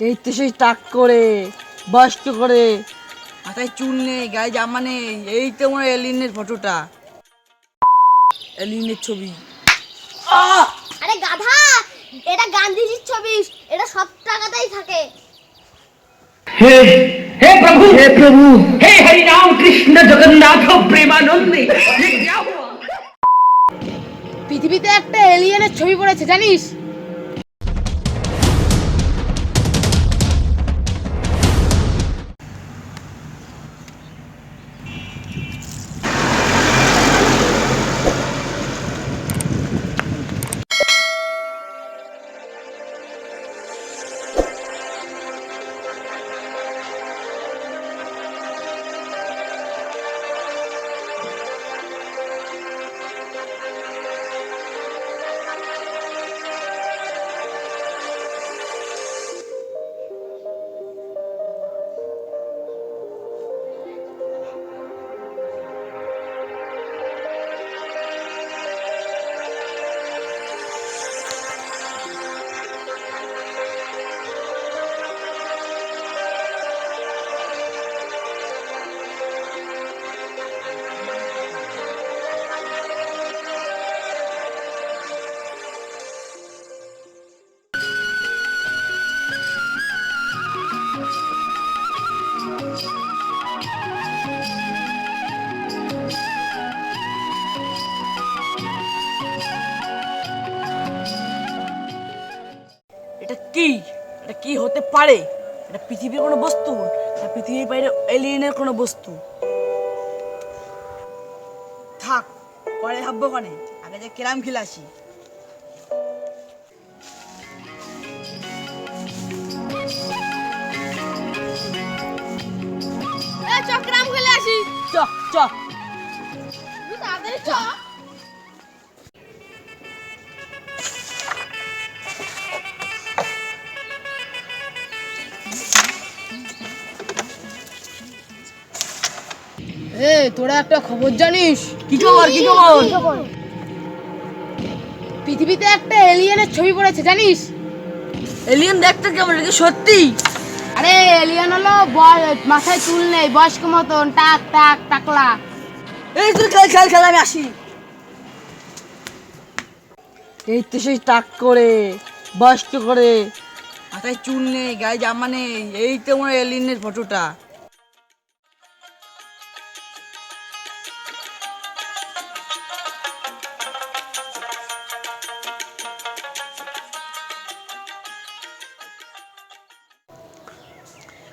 এই তো সেই টাক করে বস্ত করে। মাথায় চুল নেই গায়ে জামা নেই এই তো আমার এলিনের ফটোটা এলিনের ছবি। আরে গাধা এটা গান্ধীজির ছবি এটা সব টাকাতেই থাকে। হে হে প্রভু হে প্রভু। হে হরি রাম কৃষ্ণ জগন্নাথ প্রেমানন্দে। পৃথিবীতে একটা এলিয়েনের ছবি পড়েছে জানিস? এটা কি? এটা কি হতে পারে? এটা পৃথিবীর কোনো বস্তু? না পৃথিবীর বাইরে এলিয়েনের কোনো বস্তু? থাক পরে ভাববো কানে আগে যে কেরাম খেলে আসি। চক্রাম খেলে আসি। চ চ। তুই তাড়াতাড়ি চ। এ তোরা একটা খবর জানিস? কি খবর কি খবর? পৃথিবীতে একটা এলিয়েনের ছবি পড়েছে জানিস? এলিয়েন দেখতে কেমন এটা সত্যি? আরে এলিয়েন হলো মাথায় চুল নেই বয়স্ক মতন টাক টাক টাকলা। এই তুই খেল খেল খেল আমি আসি। এই তো সেই টাক করে বয়স্ক করে মাথায় চুল নেই গায়ে জামা নেই এই তো আমার এলিনের ফটোটা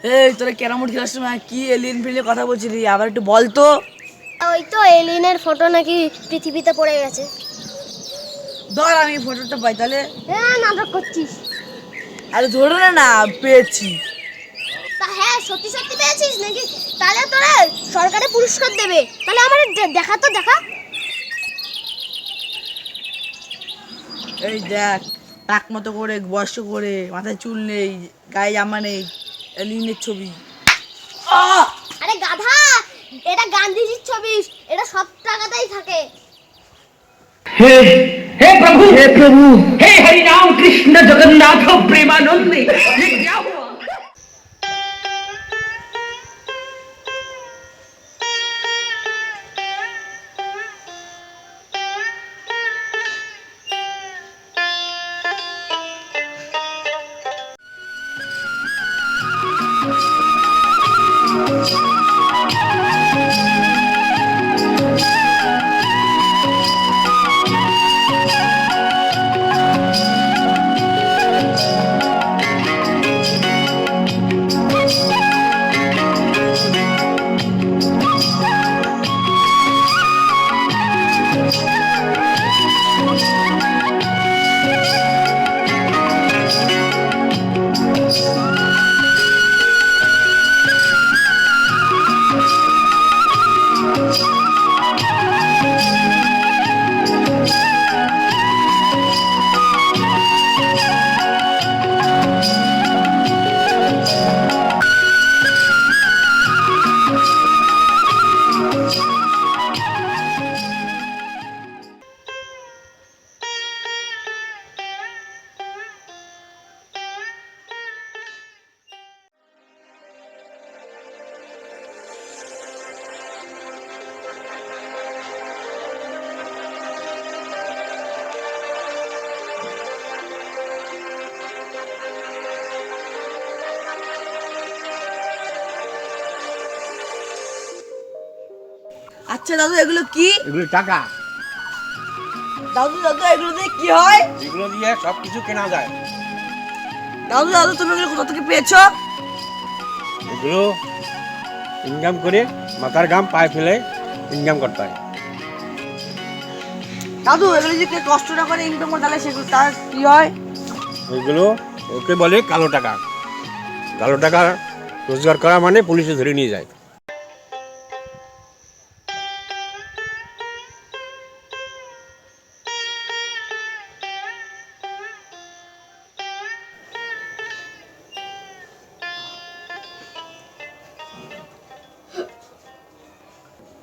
এই তোরা ক্যারাম বোর্ড খেলার সময় কি এলিয়েন ফিলিয়ে কথা বলছিলি? আবার একটু বল তো। ওই তো এলিনের ফটো নাকি পৃথিবীতে পড়ে গেছে। ধর আমি ফটোটা পাই তাহলে। হ্যাঁ নাটক করছিস। আরে ধরে নে না পেয়েছি। তা হ্যাঁ সত্যি সত্যি পেয়েছিস নাকি? তাহলে তোরা সরকারে পুরস্কার দেবে। তাহলে আমার দেখা তো দেখা। এই দেখ টাক মতো করে বয়স্ক করে মাথায় চুল নেই গায়ে জামা নেই। এলিনের ছবি। আরে গাধা এটা গান্ধীজির ছবি এটা সব টাকাতেই থাকে। হে হে প্রভু হে প্রভু। হে হরি নাম কৃষ্ণ জগন্নাথ প্রেমানন্দে। আচ্ছা দাদু এগুলো কি? এগুলো টাকা। দাদু দাদু এগুলো দিয়ে কি হয়? এগুলো দিয়ে সব কিছু কেনা যায়। দাদু দাদু তুমি এগুলো কোথা থেকে পেয়েছ? এগুলো ইনকাম করে মাথার গাম পায়ে ফেলে ইনকাম করতে হয়। দাদু এগুলো যদি কেউ কষ্ট না করে ইনকাম করে তাহলে সেগুলো তার কি হয়? এগুলো ওকে বলে কালো টাকা। কালো টাকা রোজগার করা মানে পুলিশে ধরে নিয়ে যায়।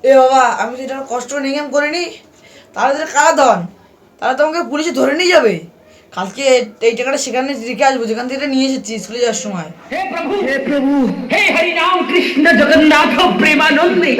এ বাবা, আমি যেটার কষ্ট কষ্ট নিগেম করিনি। তারা যেটা কারা দন তারা তো আমাকে পুলিশে ধরে নিয়ে যাবে। কালকে এই টাকাটা সেখানে রেখে আসব, যেখান থেকে নিয়ে এসেছি, স্কুলে যাওয়ার সময়। হে প্রভু হে প্রভু, হে হরি নাম কৃষ্ণ জগন্নাথ প্রেমানন্দে।